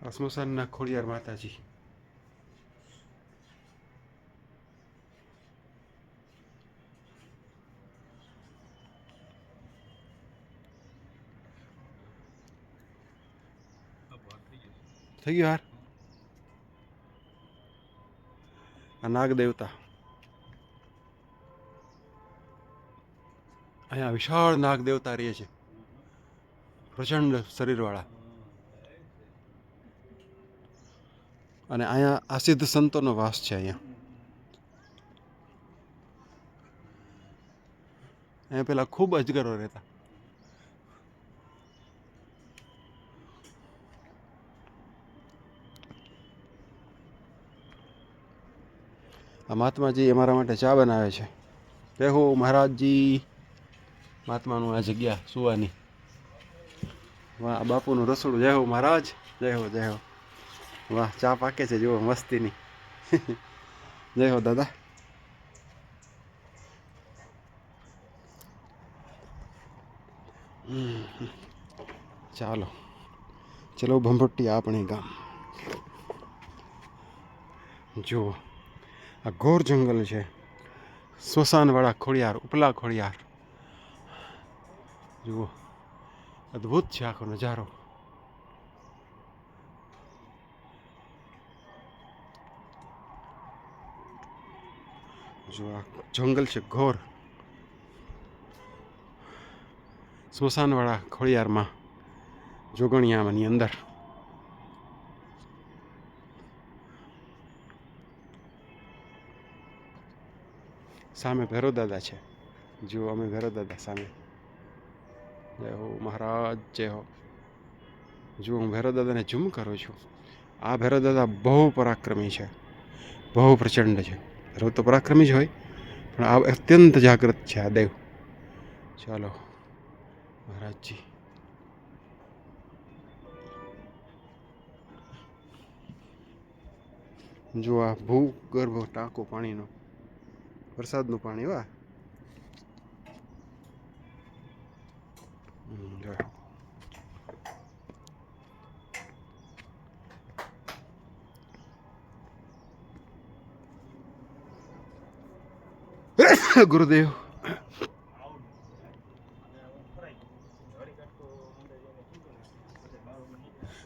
આ ખોડિયાર માતાજી થઈ ગયો હાર આ નાગ દેવતા અહીંયા વિશાળ નાગ દેવતા રહે છે પ્રચંડ શરીરવાળા અને અહીંયા આ સિદ્ધ સંતોનો વાસ છે અહીંયા. અહીંયા પહેલાં ખૂબ અજગરો રહેતા. આ મહાત્માજી અમારા માટે ચા બનાવે છે. જય હો મહારાજજી. મહાત્માનું આ જગ્યા સુવાની. બાપુનું રસોડું. જય હો મહારાજ. જય હો જય હો. વાહ, ચા પાકે છે, જુઓ, મસ્તીની. જય હો, દાદા. ચાલો, ચલો ભંભટ્ટી આપણે ગામ. જુઓ, આ ઘોર જંગલ છે. સ્મશાનવાળા ખોડિયાર, ઉપલા ખોડિયાર. જુઓ, અદ્ભુત છે આખો નજારો. જો આ જંગલ છે ઘોર. સ્મશાનવાળા ખોળિયારમાં, જોગણિયામાંની અંદર. સામે ભૈરવ દાદા છે. જુઓ અમે ભૈરવ દાદા સામે. જય હો મહારાજ, જય હો. જુઓ હું ભૈરવ દાદાને ઝૂમ કરું છું. આ ભૈરવ દાદા બહુ પરાક્રમી છે. બહુ પ્રચંડ છે. ભૈરવ તો પરાક્રમી જ હોય. પણ આ અત્યંત જાગૃત છે આ દેવ. ચાલો મહારાજજી. જો આ ભૂગર્ભ ટાંકો પાણીનો વરસાદનું પાણી વા હમ, જો. ગુરુદેવ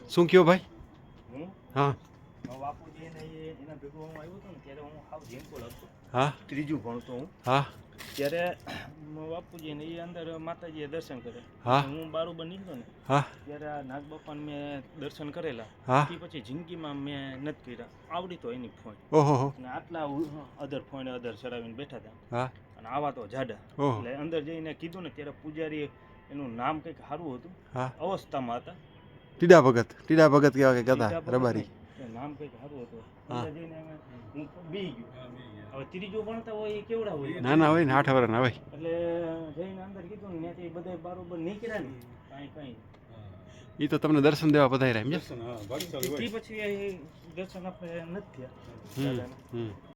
શું કયો ભાઈ હા એના ભેગું હું આવ્યો હતો ને ત્યારે હું હાવ ઝીણકો હતો હા? ત્રીજું ભણતો હું. હા? ત્યારે બાપુજી ને એ અંદર માતાજીએ દર્શન કરે હા? હું બારોબર નીકળ્યો ને હા? ત્યારે આ નાગબાપાને મેં દર્શન કરેલા. હા? તે પછી જિંદગીમાં મેં નથી કર્યા. આવડી તો એની ફોન ઓહો અને આટલા અધર ફોન અધર ચડાવીને બેઠા હતા હા? અને આવા તો જાડા. એટલે અંદર જઈને કીધું ને ત્યારે પૂજારી એનું નામ કંઈક સારું હતું. અવસ્થામાં હતા. ટીડા ભગત. ટીડા ભગત કેવા કે કહેતા રબારી. નામ કંઈક સારું હતું. હા. જઈને હું બી ગયો. હવે ત્રીજું ભણતા હોય એ કેવડા હોય? ના ના હોય ને આઠ વર્ષના હોય. એટલે જઈને અંદર કીધું ને ત્યાંથી બધા બારોબર નીકળ્યા ને કાંઈ કાંઈ. એ તો તમને દર્શન દેવા બધા એમ છે? પછી દર્શન આપણે નથી થયા. હમ.